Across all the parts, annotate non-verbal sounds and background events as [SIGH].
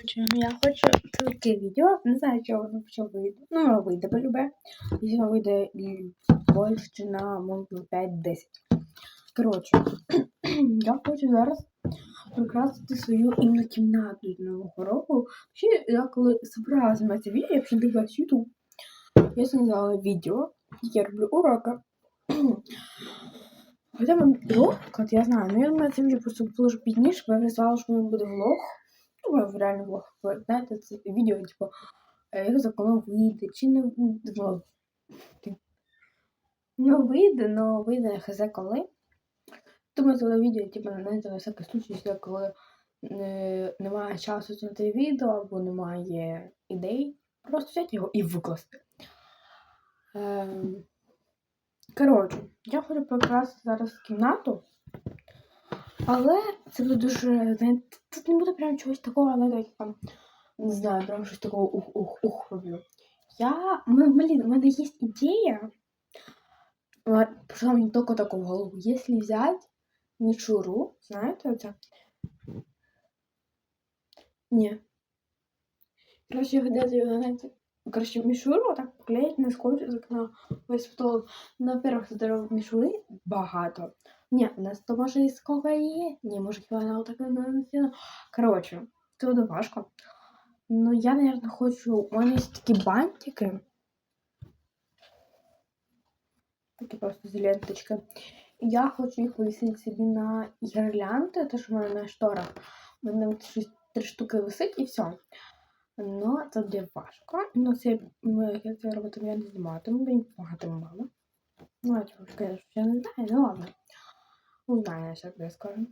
Коротше, я хочу таке відео. Не знаю, чого воно що вийде. Ну, вийде полюбе. Якщо вийде більше на може 5-10. Коротше, [CLEARS THROAT] я хочу зараз прикрасити свою іменно кімнату з нового року. Ще я коли збиралася на це відео, я вже дивилась YouTube. Я зняла відео, я роблю уроки. Хоча б влог, я знаю, ну я думаю, це вже просто було ж пізніше, бо я вирішила, що воно буде влог. Ну, в реально влог. Знаєте, це відео, типу, е, як законно вийде, чи не вийде. Ну, Ну, вийде, але вийде хз коли. Думаю, це відео, типу, знаєте, на всякий случай, коли не, немає часу зняти відео або немає ідей, просто взяти його і викласти. Ем, коротше, я хочу прикрасити зараз кімнату. Але це буде дуже, знаєте, тут не буде прям чогось такого, але там, не знаю, прям щось такого ух-ух-ух роблю. Я, блин, у мене є ідея, пришла мне только такого в голову. Если взять мишуру, знаете это? Не. Короче, я хотела её, знаете, короче, мишуру вот так клеить на скотч з окна весь потолок. Во-первых, тут мишури багато. Ні, у нас то може і сколько є. Ні, може хіба вона отак не натягнула. Коротше, це буде важко. Ну, я, наверное, хочу. У мене є такі бантики. Такі просто з ленточки. Я хочу їх повісити собі на гірлянди, те, що в мене на шторах. У мене щось три штуки висить і все. Ну, це буде важко. Ну, це ну, я це робити, я не зніматиму, бо мені допомагатиме мама. Ну, я типу, конечно, я не знаю, ну ладно. Узнаю, я скажу.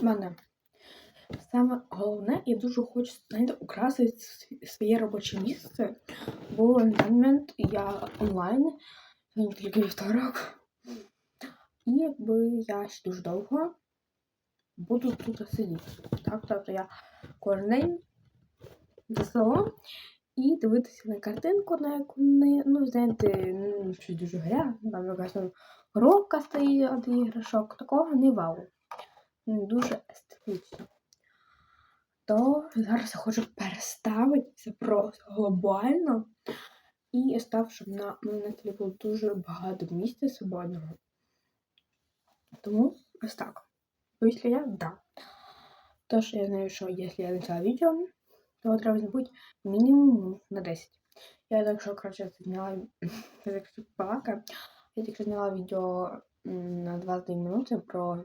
У мене саме головне, я дуже хочу, знаєте, украсити своє робоче місце, бо на момент я онлайн, сьогодні тільки вівторок. І якби я ще дуже довго буду тут сидіти. Так, тобто я кожен день за і дивитися на картинку, на яку не, ну, знаєте, ну, щось дуже грязне, там якась там коробка стоїть від іграшок, такого не вау. Не дуже естетично. То зараз я хочу переставити це просто глобально і став, щоб на на було дуже багато місця свободного. Тому ось так. Вийшла я? Да. Тож я знаю, що якщо я почала відео, то треба забути мінімум на 10. Я так що, коротше, зняла, [LAUGHS] що я так що зняла відео на 22 минути про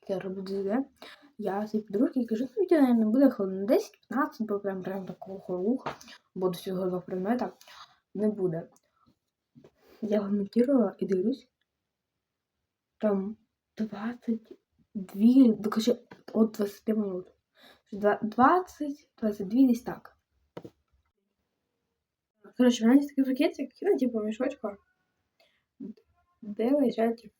як я роблю ДЗД. Я своїй подружці кажу, ну відео, наверное, буде хвилин 10-15, бо прям прям такого хорух, бо до всього двох предмета не буде. Я його і дивлюсь, там 22, ну, короче, от 20 минут. 20, 22 десь так. Коротше, в мене є такий пакетик, ну, типу, мішочка, де лежать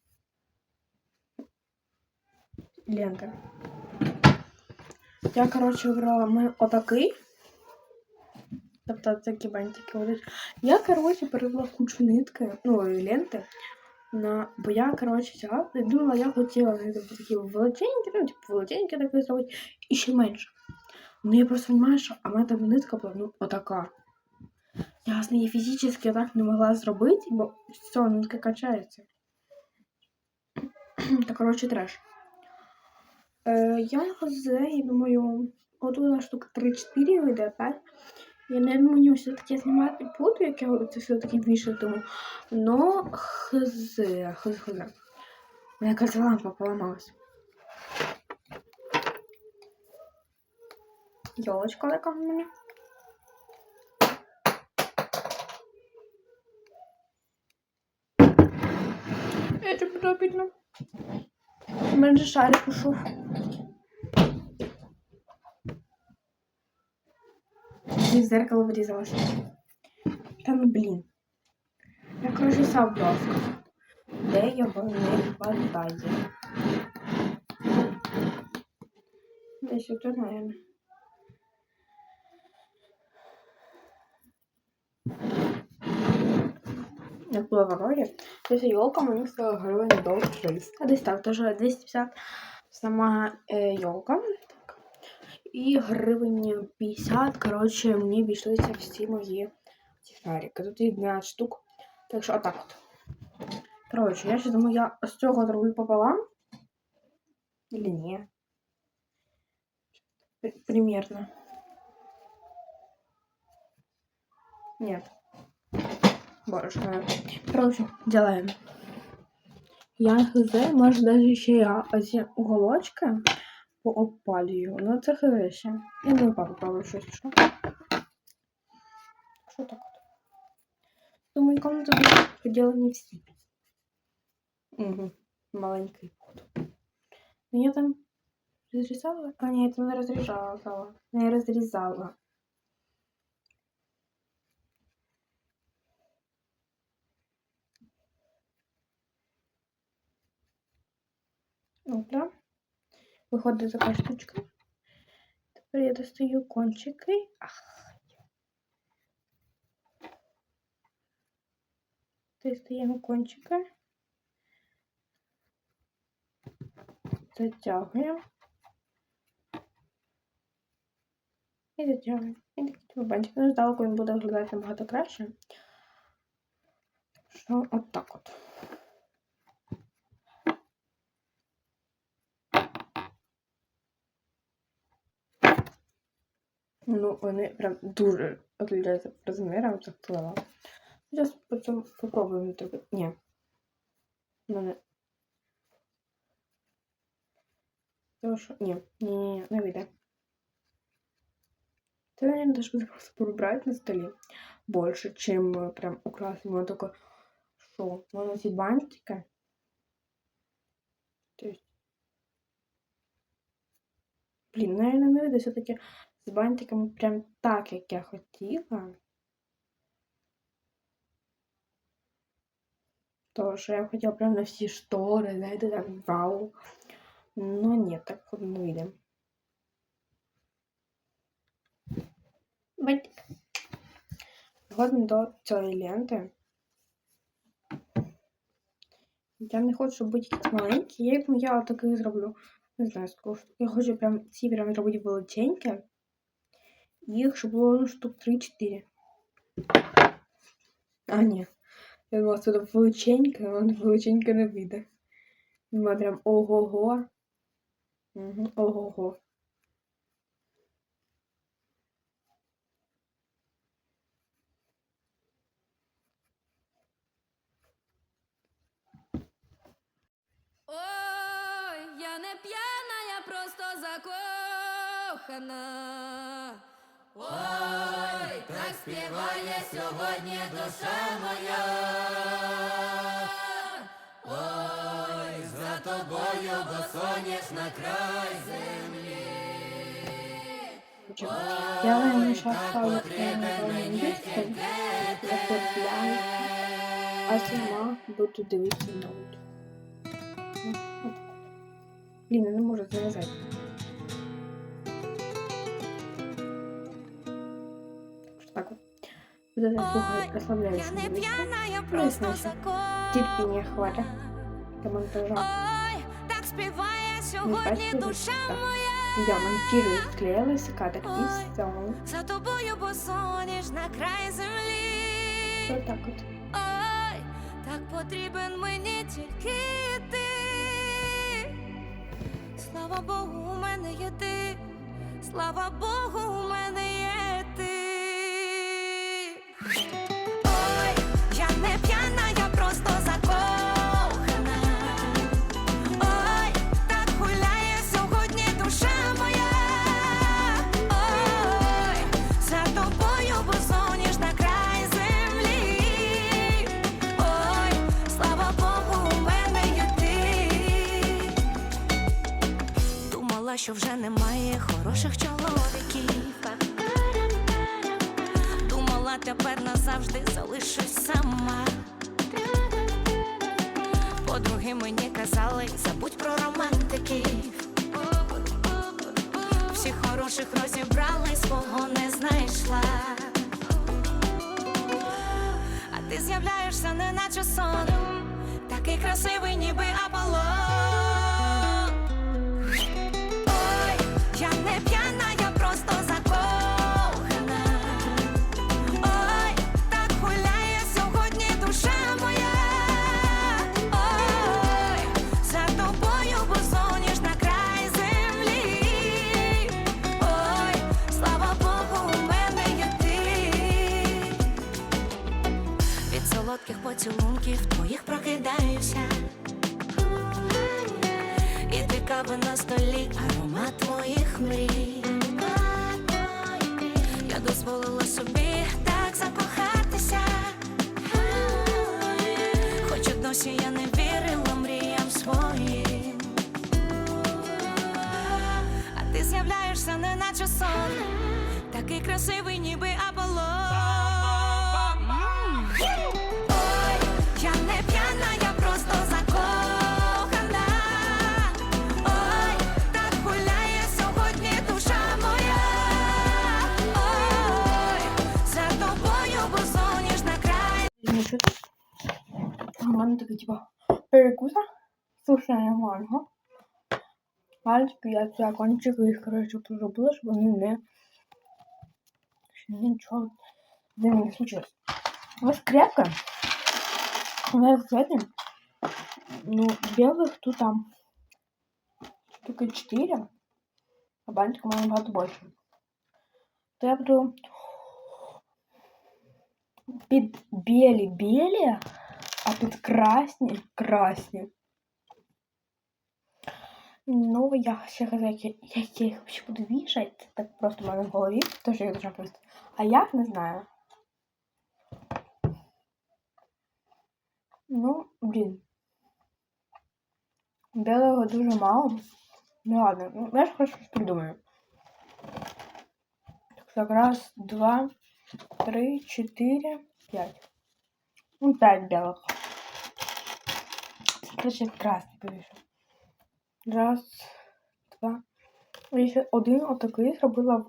лента. Я, коротше, вибрала в мене отакий. Тобто такі бантики будуть. Я, коротше, перевела кучу нитки, ну, і ленти. На... Бо я, коротше, взяла, думала, я хотіла такі величенькі, ну, типу, величенькі такі зробити, і ще менше. Ну, я просто розумію, що а мене там нитка була, ну, отака. Я з неї фізично так не могла зробити, бо все, нитка качається. [CLEARS THROAT] Та, коротше, треш. Е, я я думаю, от вона штук 3-4 вийде 5. Я не думаю, все-таки знімати буду, як я це все-таки вішатиму. Но хз, хз, хз. У мене лампа поламалась. Йолочка така в мене. Я тебе подобно. У мене же шарик пішов. І в зеркало врізалося. Та ну блін. Я коротше сам, будь ласка. Де його не хватає? Десь тут, наверное. Як було в Аврорі, десь елка мені стоїла гривень до 300. Десь так, теж 250 сама е. Так. І гривень 50, коротше, мені обійшлися всі мої ці шарики. Тут їх 12 штук. Так що отак от. Коротше, я ще думаю, я з цього зроблю пополам. Или ні? П- Примерно. Нет. Больше. Короче, делаем. Я хз, може даже ще я оці уголочки поопалюю. Ну це хз ще. Я не папа попробую щось, що. Що так от? Думаю, комнату будуть поділені всі. Угу. Маленький кут. Ну я там разрезала? А, нет, это не разрезала. Не разрезала. Добре. Виходить така штучка. Тепер я достаю кончики. Ах. Достаємо кончики. Затягуємо. І затягуємо. І такий тюбанчик. Ну, здалеку він буде виглядати набагато краще. Що от так от. Ну, вони прям дуже отличаються по розмірам, так сказала. Зараз потім попробуємо тебе. Ні. Мене. Тому що. Ні, ні, ні, ні, не вийде. Це, наверное, даже буду просто прибрать на столе больше, чем э, прям украсить. У меня только что? У меня эти бантики. То есть... Блін, наверное, не вийде все-таки з бантиками прям так, як я хотіла. То, що я хотіла прям на всі штори, знаєте, так вау. Ну ні, так не вийде. Бантик. Згодом до цієї ленти. Я не хочу, щоб бути якісь маленькі. Я, я таких зроблю. Не знаю, штук. Я хочу прям ці прям зробити величенькі. Їх, ну, штук 3-4. А, ні. Я думала, це величеньке, але величеньке не вийде. Думаю, прям ого-го. Угу, ого-го. Ой, я не п'яна, я просто закохана. Ой, так співає сьогодні душа моя. Ой, за тобою, бо соняшна край землі. Вам сейчас ставлю англійську, закріпляю, а сама буду дивитися ноут. Ну. Блін, я не можу зав'язати. Буде слухати розслабляючу Я не музику. п'яна, я Ну, просто закохана. терпіння хватить для монтажа. Ой, так співає сьогодні душа моя. Я монтирую, склеилась кадр и Ой. все. За тобою посоніш на край землі. Вот так вот. Ой, так потрібен мені тільки ти. Слава Богу, у мене є ти. Слава Богу, у мене є Думала, типа, перекуса. Сушене манго. Мальчики, я ця кончики їх, коротше, зробила, щоб вони не... Нічого з не случилось. Ось крепка. Вона з этим. Ну, белых тут там штуки 4, а бантика має набагато більше. То я буду білі білі, а тут красні красні. Ну, я ще казав, як я, їх ще буду вішати, так просто в мене в голові, тож я дуже просто. А як не знаю. Ну, блін. Білого дуже мало. Ну ладно, ну, я ж хоч щось придумаю. Так, раз, два, три, четыре, пять. Ну, пять белых. Короче, красный повішу. Раз, два. І ще один отакий зробила.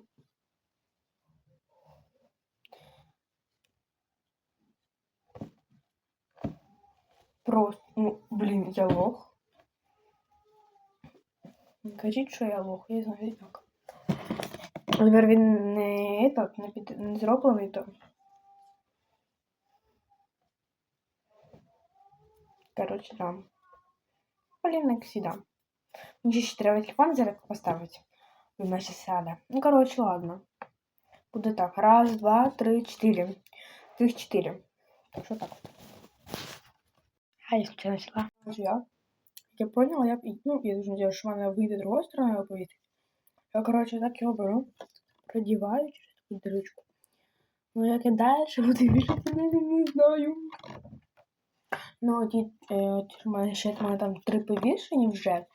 Просто, ну, блін, я лох. Не кажіть, що я лох, я знаю як. Тепер він не, этот, не, під, не зроблений то. Короче, там. Блін, як всегда. Мені ще треба телефон зараз поставити. Він наче сяде. Ну, короче, ладно. Буде так. Раз, два, три. Цих чотири. Так що так. А, я случайно начала. Я, я поняла, я, ну, я дуже надеюсь, что она выйдет другой стороной будет. Я, короче, так його беру, продіваю через таку дырочку. Ну, як і далі буду вішати, не, не знаю. Ну, ті, е, мене ще в там три повішені вже.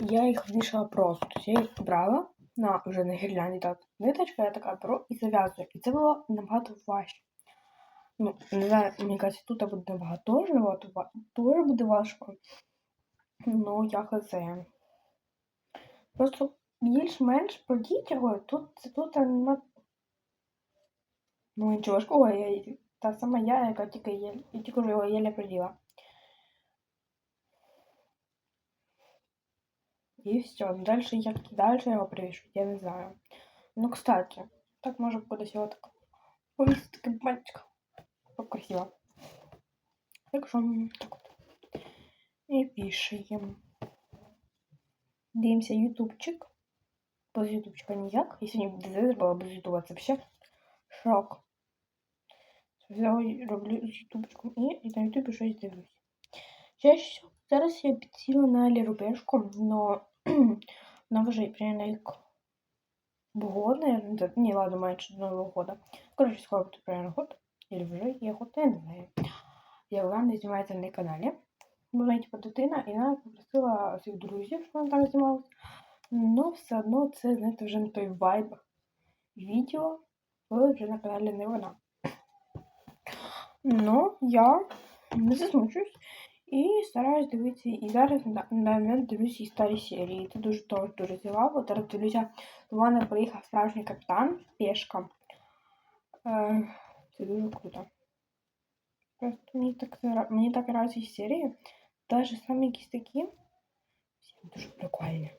Я їх вішала просто. Тобто Я їх брала на вже на гірлянді так. Ниточка, я така беру і зав'язую. І це було набагато важче. Ну, не знаю, мені кажется, тут буде набагато теж буде важко. Ну, я хз. Просто більш-менш пройдіть його, тут, тут нема. Ну, нічого важкого, я, та сама я, яка тільки, є, я тільки його єле приділа. І все. Дальше як дальше його привішу, я не знаю. Ну, кстати, так може кудись його так повісити такий мальчик. Так красиво. Так що, м, так от. І пишемо. Дивимося ютубчик. Без ютубчика ніяк. Я сьогодні ДЗ була без ютуба, це взагалі шок. І роблю з ютубчиком і, і на ютубі щось дивлюсь. Чаще всього, зараз я підсіла на Лірубешку, но вона вже примерно як год, наверное, не, ладно, меньше Нового года. Короче, скоро буде примерно год, или вже є год, я не знаю. Я Оланда знімається на каналі. Вона типу дитина, і вона попросила своїх друзів, щоб вона там знімалася. Ну, все одно це, знаєте, вже не той вайб відео, коли вже на каналі не вона. Ну, я не засмучуюсь і стараюсь дивитися. І зараз на на момент дивлюся і старі серії. Це дуже теж дуже цікаво. Зараз дивлюся, до мене приїхав справжній капітан пішка. Е, це дуже круто. Просто мені так, нра- мені так нравятся ці серії. Даже самі якісь такі. Всі дуже прикольні.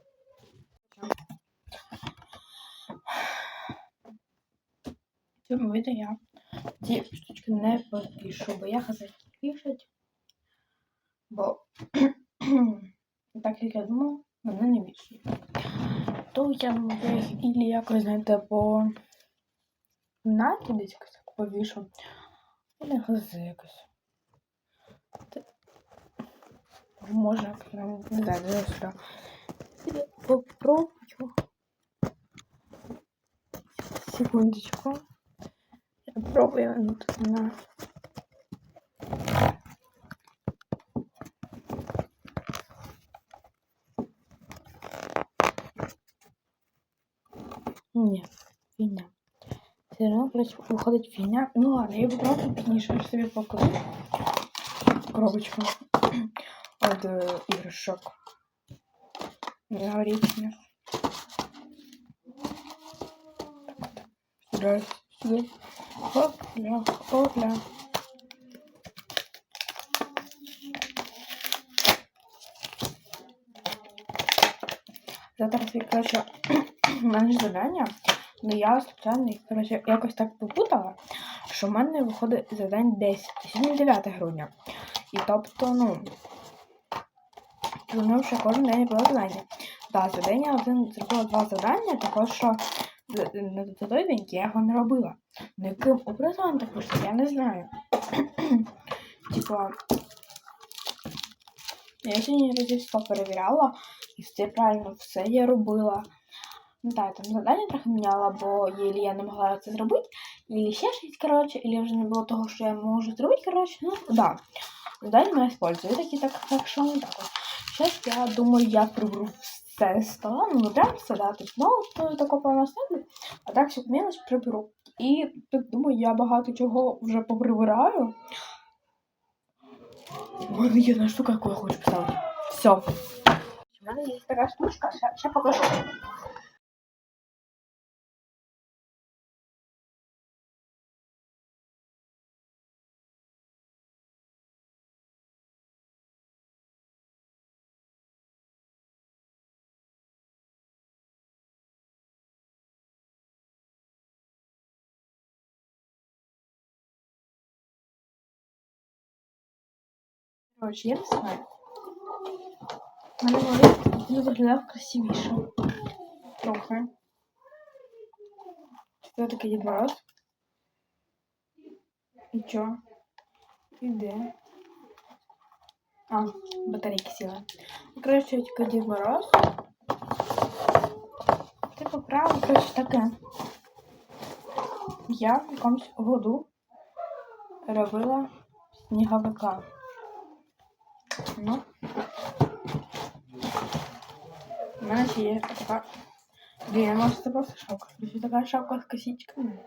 В цьому відео я ці штучки не попишу, бо я хотів пишуть. Бо [CLEARS THROAT] так як я думала, вони не вішають. То я їх ілі якось, знаєте, по кімнаті десь якось повішу. Или газ якось. Може, прям не знаю, сюди. Попробую. Секундочку. Я пробую ну, тут на. Ні, фігня. Все одно, коротше, виходить фігня. Ну ладно, я попробую пізніше, я ж собі покажу. Коробочку. От е, іграшок. Новорічних. Сюди, сюди. Хопля, хопля. Завтра, коротше, в мене ж завдання, ну я спеціально їх, коротше, якось так попутала, що в мене виходить за день 10, сьогодні 9 грудня. І тобто, ну, Думав, що кожен день було завдання. Так, за день я один зробила два завдання, також що на той день я його не робила. Ну яким образом так вийшло, я не знаю. [CLEARS THROAT] Типа, я сьогодні разів 100 перевіряла, і все правильно, все я робила. Ну так, там завдання трохи міняла, бо єлі я не могла це зробити, і ще щось, коротше, і вже не було того, що я можу зробити, коротше, ну, да. Завдання мене использую, такі так, так що не так. Сейчас я думаю, я приберу все стола, ну не прям все, да, тут знову то тако понаставлю, а так щоб мелочь приберу. І тут думаю, я багато чого вже поприбираю. У є одна штука, яку я хочу поставити. Все. У мене є така штучка, ще, ще покажу. Короче, я не знаю. Мене може не виглядав красивіше. Трохи. Це такий Мороз. І чо? Іде. А, батарейки сіли. Ну, Коротше, тільки Дід Мороз. Типу, право, коротше, таке. Я в якомусь году робила сніговика. Ну. У мене ще є така. Блін, я можу це просто шапка. Ще така шапка з косичками.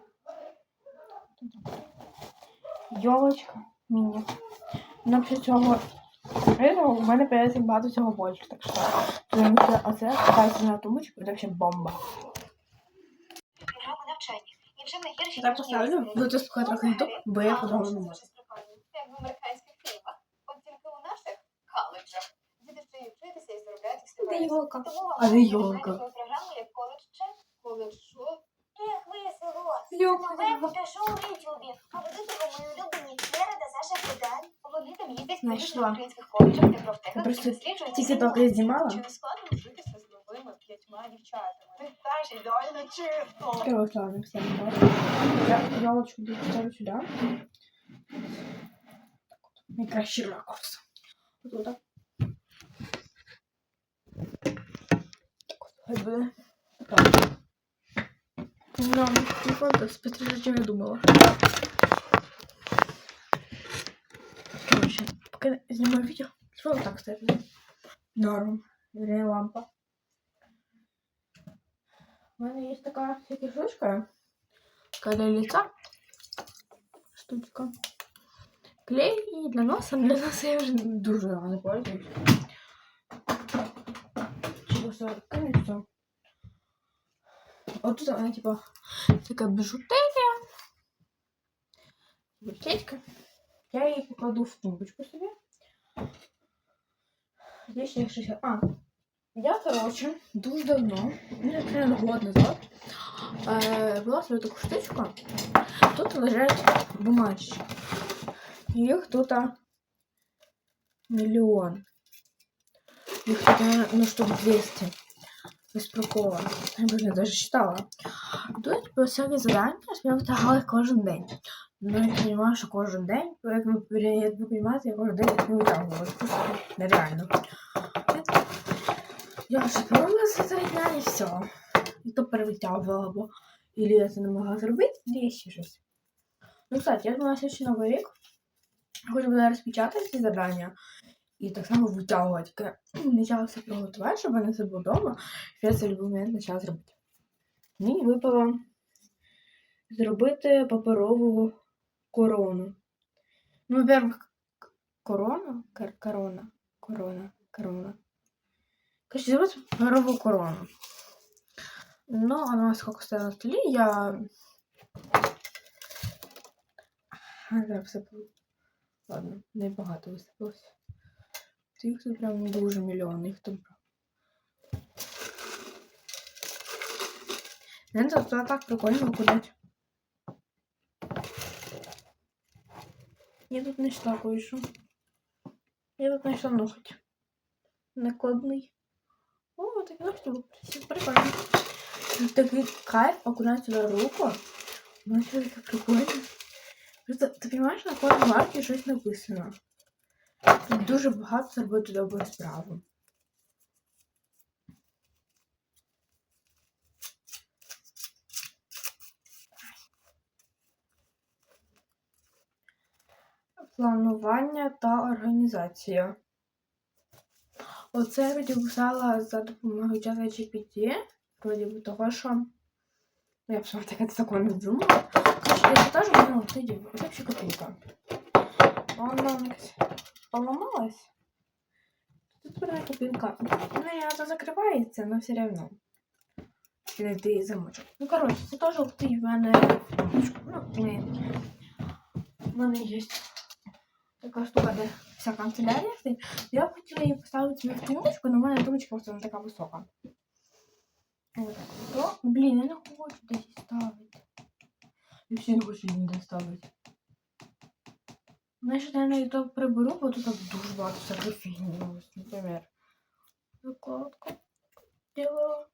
Йолочка міні. Ну, після цього відео у мене появиться багато цього більше, так що дивимося оце, катається на тумбочку, це взагалі бомба. навчання. Гірші, Так поставлю, буду слухати трохи ютуб, бо я по-другому не можу. Як в американських фільмах. От тільки у наших коледжах. Діти ще й вчитися і заробляти Де йолка? А де йолка? програму як коледж чек. Коледж що? Як весело. Йолка. Нове фотошоу в Ютубі. А ведуть його мої улюблені Лера та Саша Федаль. Вони там їздять Знайшла. в українських коледжах та профтехах просто тільки тільки знімала. Чи не складно вжитися з новими п'ятьма дівчатами? Ти теж ідеально чисто. Короче, ладно, все, важно. Я елочку буду ставить сюда. Найкращий ракурс. Туда. Так хай буде. Так. Да, телефон так быстрее, чем я думала. Короче, пока снимаю видео, телефон вот так стоит. Норм. Вернее, лампа. У мене є така всяка штучка. Така для лица. Штучка. Клей і для носа. Для носа я вже дуже давно не пользуюсь. Чи просто конечно. От тут вона, типа, така біжутерія. Бутечка. Я її покладу в тумбочку собі. Здесь ще щось. А, я, короче, дуже давно, ну, як наверное, год назад, э, была свою такую штучку. Тут лежать бумажечки. Их тут миллион. Их тут, ну, штук 200. Без прикола. Я, блин, даже считала. Тут типу, всякі задання, я витягала їх кожен день. Ну, я розумію, що кожен день, як ви, розумієте, я кожен день їх не витягувала. Це просто нереально. Я шипнула за три дня і все. І то перевитягувала, бо Ілі я це не могла зробити, і ще щось. Ну, кстати, я думала, що новий рік хочу буде розпечатати ці завдання і так само витягувати. Почала все приготувати, щоб вони все було вдома, я це в будь-який момент почала зробити. Мені випало зробити паперову корону. Ну, во-первых, корона? Кор- корона. Корона. Корона. Короче, зробити паперову корону. Ну, она сколько стояла на столі, я... А, зараз всипала. Ладно, небагато висипалося. Та Їх тут прям дуже мільйон, їх тут прям. Не, це це так прикольно кудать. Я тут знайшла кое-що. Я тут знайшла ноготь. Накладний. О, був красивий, прикольно. Тут такий кайф окунать сюди руку. Ну, це прикольно. Просто, ти розумієш, на кожній марці щось написано. Тут дуже багато зробити добру справу. Планування та організація. Оце я вроді писала за допомогою чата GPT. Вроді того, що. Ну, я б сама таке такое не думала. Я теж мене вот эти, вот вообще копейка. Вона поломалась. Тут копейка. Ну, это закривається, но все равно. Не ти замочок. Ну, короче, це теж летить в мене. Ну, не. В мене є така штука, де вся канцелярія стоїть. Я б хотіла її поставити в тумбочку, але в мене тумбочка просто не така висока. Вот так. То, блін, я не хочу десь ставити. Я всі не хочу ніде ставити. Ну, я ще, наверное, то приберу, бо тут дуже багато всякої фігні. Ось, наприклад. Діло.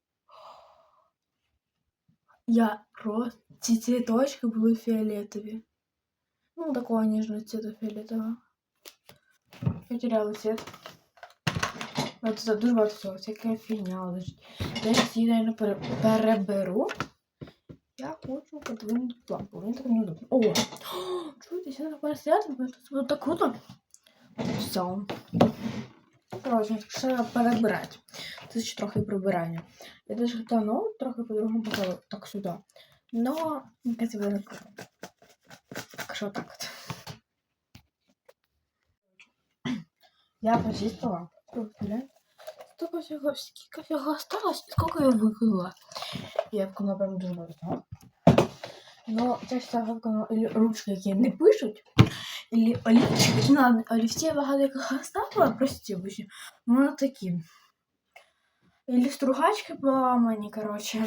Я просто... Ці цвіточки були фіолетові. Ну, такого ніжного цвіту фіолетового. Потеряла цвет. От тут дуже багато всього, всяка фігня лежить. Зараз її, наверное, переберу. Я хочу подвинути лампу. Він так неудобно. О! [GASPS] Чуєте, я так пересидати, бо тут буде так круто. Все. Коротше, ще перебирати. Це ще трохи прибирання. Я теж хотіла ну, трохи по-другому показати. Так сюди. Но, якось буде. Так що так от. Я почистила. Представляете? Столько всего, сколько всего осталось, и сколько я выкинула. Я вкинула прям дуже багато. Но чаще всего или ручки, які не пишуть, или олівчики. Ладно, олівці багато яких оставила, прості, обычно. Ну, такі. Или стругачки поламані, короче.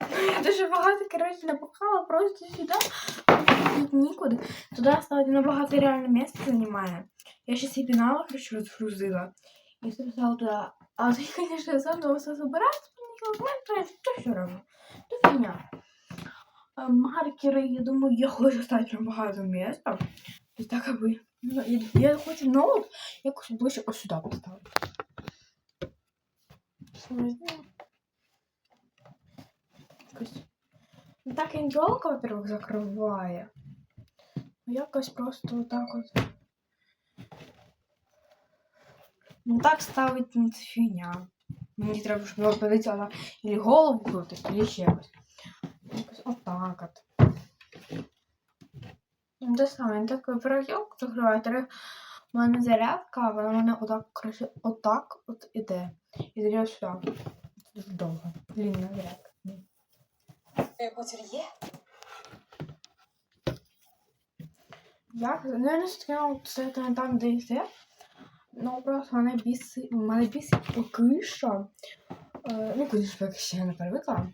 Ну, я дуже багато, короче, напахала просто сюди. Тут нікуди. Туди ставити набагато реально місце займає. Я ще ці пінали, короче, розгрузила. И все писала туда. А ты, конечно, заново все собирать, но что все равно. Это фигня. А Маркеры, я думаю, я хочу стать прям багато места. И так как бы. Ну, я, я хочу ноут, я хочу ближче ось сюди поставити. Що не знаю. Якось. Ну, Так індіолка, во-первых, закриває. Ну, Якось просто отак от. Ну так ставить ну, це фігня. Мені треба, щоб його полетіла і голову крутить, і ще якось. Якось отак от. Ну, Те саме, так перегілку закриваю. Треба у мене зарядка, вона в мене отак, коротше, отак от іде. І ось сюди. Дуже довго. Длінна зарядка. Бутер є? Я, ну, я не скинула це там, де йде. Ну, просто мене бісить, мене бісить поки що. Е, ну, звісно, поки ще не привикла.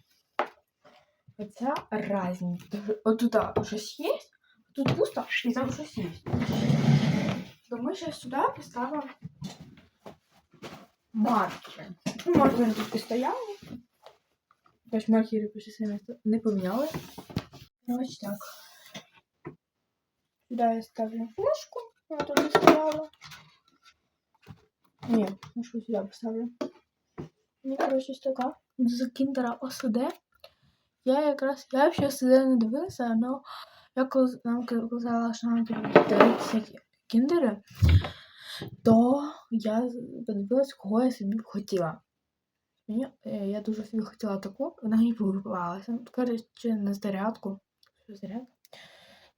Оця разниця. От тут щось є, тут пусто, і там щось є. То ми ще сюди поставимо маркери. Ну, маркери тут і стояли. Тобто маркери почти не поміняли. Ось так. Сюди я ставлю мишку. Вона тут стояла. Ні, мишку сюди поставлю. Мені, коротше, така. З кіндера ОСД. Я якраз, я взагалі ОСД не дивилася, але я коли нам казала, що нам дивитися кіндери, то я подивилась, кого я собі хотіла. Мені, е, я дуже собі хотіла таку, вона мені попалася. Коротше, на зарядку. Що зарядка?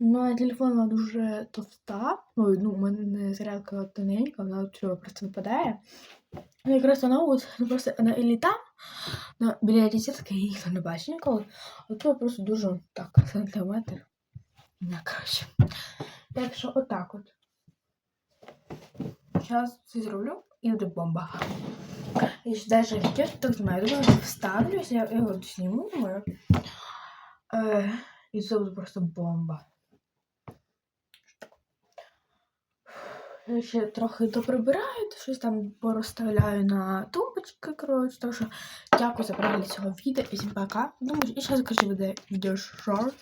Ну, телефон вона дуже товста. Ой, ну, у мене зарядка тоненька, вона чого просто випадає. Ну, якраз вона от, ну, просто вона і там, на, біля розетки її ніхто не бачить ніколи. А тут просто дуже так, [LAUGHS] сантиметр. Не, коротше. Так що отак от. Зараз це зроблю і буде бомба. І ж даже відео так знаю, думаю, вставлюсь, я його зніму, думаю. Е, і це буде просто бомба. Ще трохи доприбираю, щось там порозставляю на тумбочки, коротше, так що дякую за перегляд цього відео і всім пока. Думаю, і ще закажу відео шорт.